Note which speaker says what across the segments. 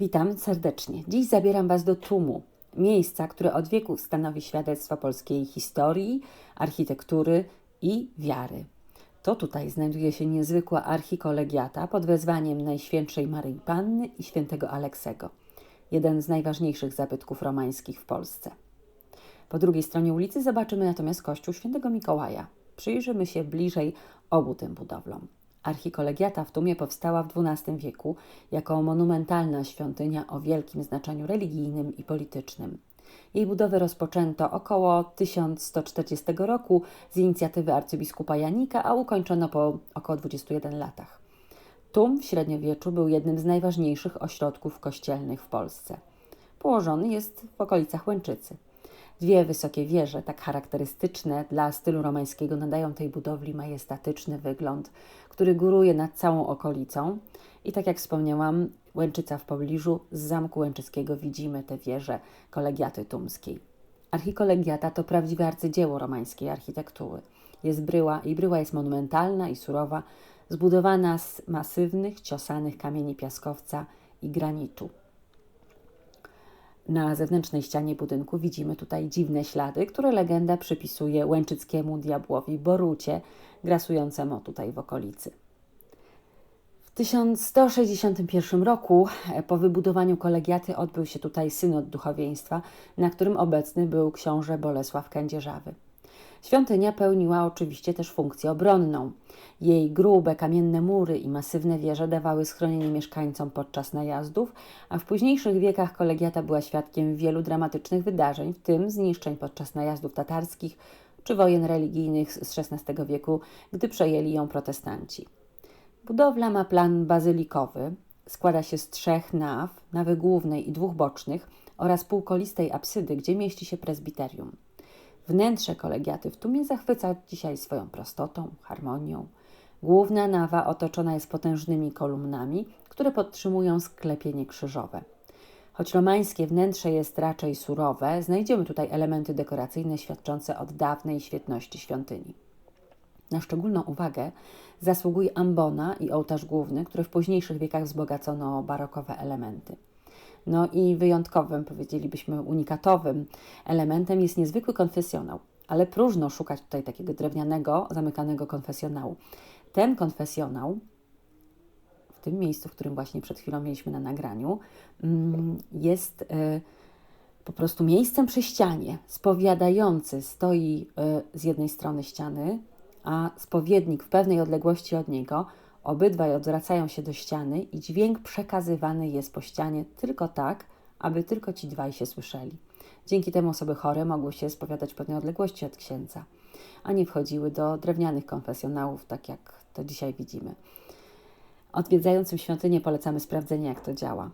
Speaker 1: Witam serdecznie. Dziś zabieram Was do Tumu, miejsca, które od wieków stanowi świadectwo polskiej historii, architektury i wiary. To tutaj znajduje się niezwykła archikolegiata pod wezwaniem Najświętszej Maryi Panny i świętego Aleksego, jeden z najważniejszych zabytków romańskich w Polsce. Po drugiej stronie ulicy zobaczymy natomiast kościół świętego Mikołaja. Przyjrzymy się bliżej obu tym budowlom. Archikolegiata w Tumie powstała w XII wieku jako monumentalna świątynia o wielkim znaczeniu religijnym i politycznym. Jej budowę rozpoczęto około 1140 roku z inicjatywy arcybiskupa Janika, a ukończono po około 21 latach. Tum w średniowieczu był jednym z najważniejszych ośrodków kościelnych w Polsce. Położony jest w okolicach Łęczycy. Dwie wysokie wieże, tak charakterystyczne dla stylu romańskiego, nadają tej budowli majestatyczny wygląd, który góruje nad całą okolicą. I tak jak wspomniałam, Łęczyca w pobliżu, z Zamku Łęczyckiego widzimy te wieże kolegiaty tumskiej. Archikolegiata to prawdziwe arcydzieło romańskiej architektury. Jest bryła i bryła jest monumentalna i surowa, zbudowana z masywnych, ciosanych kamieni piaskowca i granitu. Na zewnętrznej ścianie budynku widzimy tutaj dziwne ślady, które legenda przypisuje łęczyckiemu diabłowi Borucie, grasującemu tutaj w okolicy. W 1161 roku e, po wybudowaniu kolegiaty odbył się tutaj synod duchowieństwa, na którym obecny był książę Bolesław Kędzierzawy. Świątynia pełniła oczywiście też funkcję obronną. Jej grube kamienne mury i masywne wieże dawały schronienie mieszkańcom podczas najazdów, a w późniejszych wiekach kolegiata była świadkiem wielu dramatycznych wydarzeń, w tym zniszczeń podczas najazdów tatarskich czy wojen religijnych z XVI wieku, gdy przejęli ją protestanci. Budowla ma plan bazylikowy, składa się z trzech naw, nawy głównej i dwóch bocznych oraz półkolistej absydy, gdzie mieści się prezbiterium. Wnętrze kolegiaty w Tumie zachwyca dzisiaj swoją prostotą, harmonią. Główna nawa otoczona jest potężnymi kolumnami, które podtrzymują sklepienie krzyżowe. Choć romańskie wnętrze jest raczej surowe, znajdziemy tutaj elementy dekoracyjne świadczące o dawnej świetności świątyni. Na szczególną uwagę zasługuje ambona i ołtarz główny, które w późniejszych wiekach wzbogacono barokowe elementy. No i wyjątkowym, powiedzielibyśmy unikatowym elementem jest niezwykły konfesjonał, ale próżno szukać tutaj takiego drewnianego, zamykanego konfesjonału. Ten konfesjonał w tym miejscu, w którym właśnie przed chwilą mieliśmy na nagraniu, mm, jest e, po prostu miejscem przy ścianie. Spowiadający stoi e, z jednej strony ściany, a spowiednik w pewnej odległości od niego Obydwaj odwracają się do ściany i dźwięk przekazywany jest po ścianie tylko tak, aby tylko ci dwaj się słyszeli. Dzięki temu osoby chore mogły się spowiadać w pewnej odległości od księdza, a nie wchodziły do drewnianych konfesjonałów, tak jak to dzisiaj widzimy. Odwiedzającym świątynię polecamy sprawdzenie, jak to działa.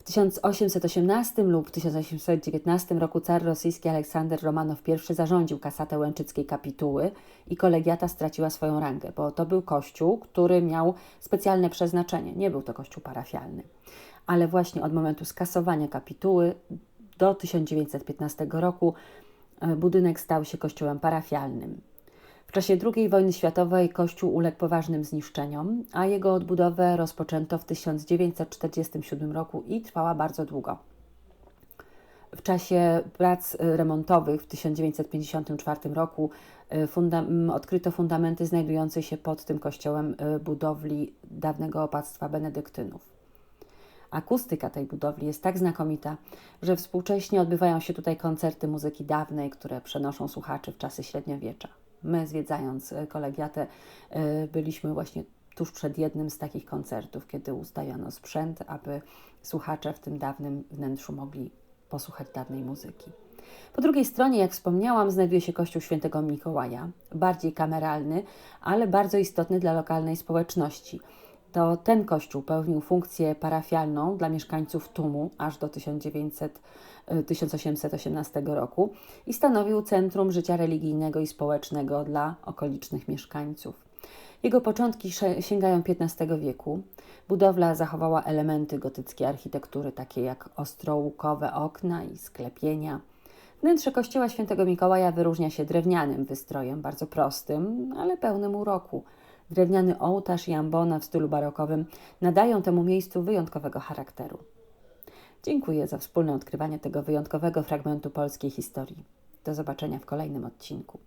Speaker 1: W 1818 lub 1819 roku car rosyjski Aleksander Romanow I zarządził kasatę łęczyckiej kapituły i kolegiata straciła swoją rangę, bo to był kościół, który miał specjalne przeznaczenie. Nie był to kościół parafialny. Ale właśnie od momentu skasowania kapituły do 1915 roku e, budynek stał się kościołem parafialnym. W czasie II wojny światowej kościół uległ poważnym zniszczeniom, a jego odbudowę rozpoczęto w 1947 roku i trwała bardzo długo. W czasie prac remontowych w 1954 roku y, odkryto fundamenty znajdujące się pod tym kościołem y, budowli dawnego opactwa benedyktynów. Akustyka tej budowli jest tak znakomita, że współcześnie odbywają się tutaj koncerty muzyki dawnej, które przenoszą słuchaczy w czasy średniowiecza. My, zwiedzając e, kolegiatę, e, byliśmy właśnie tuż przed jednym z takich koncertów, kiedy ustawiano sprzęt, aby słuchacze w tym dawnym wnętrzu mogli posłuchać dawnej muzyki. Po drugiej stronie, jak wspomniałam, znajduje się kościół świętego Mikołaja, bardziej kameralny, ale bardzo istotny dla lokalnej społeczności. To ten kościół pełnił funkcję parafialną dla mieszkańców Tumu aż do 1900 1818 roku i stanowił centrum życia religijnego i społecznego dla okolicznych mieszkańców. Jego początki sięgają XV wieku. Budowla zachowała elementy gotyckiej architektury, takie jak ostrołukowe okna i sklepienia. Wnętrze kościoła świętego Mikołaja wyróżnia się drewnianym wystrojem, bardzo prostym, ale pełnym uroku. Drewniany ołtarz i ambona w stylu barokowym nadają temu miejscu wyjątkowego charakteru. Dziękuję za wspólne odkrywanie tego wyjątkowego fragmentu polskiej historii. Do zobaczenia w kolejnym odcinku.